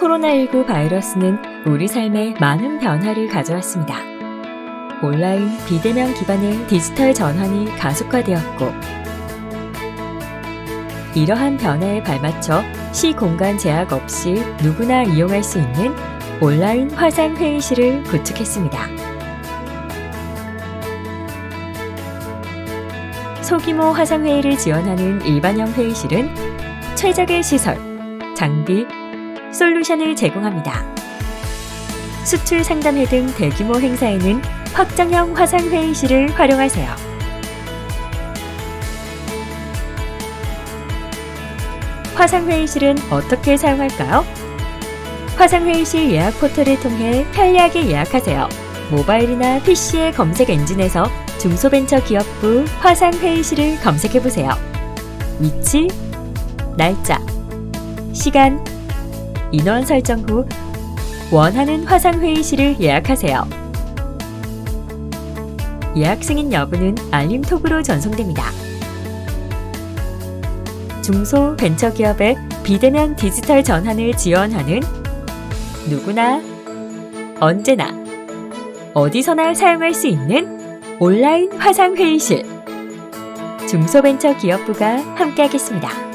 코로나19 바이러스는 우리 삶에 많은 변화를 가져왔습니다. 온라인 비대면 기반의 디지털 전환이 가속화되었고, 이러한 변화에 발맞춰 시 공간 제약 없이 누구나 이용할 수 있는 온라인 화상 회의실을 구축했습니다. 소규모 화상 회의를 지원하는 일반형 회의실은 최적의 시설, 장비, 솔루션을 제공합니다. 수출 상담회 등 대규모 행사에는 확장형 화상 회의실을 활용하세요. 화상 회의실은 어떻게 사용할까요? 화상 회의실 예약 포털을 통해 편리하게 예약하세요. 모바일이나 PC의 검색 엔진에서 중소벤처기업부 화상 회의실을 검색해 보세요. 위치, 날짜, 시간, 인원 설정 후 원하는 화상 회의실을 예약하세요. 예약 승인 여부는 알림 톡으로 전송됩니다. 중소 벤처기업의 비대면 디지털 전환을 지원하는 누구나 언제나 어디서나 사용할 수 있는 온라인 화상 회의실 중소벤처기업부가 함께하겠습니다.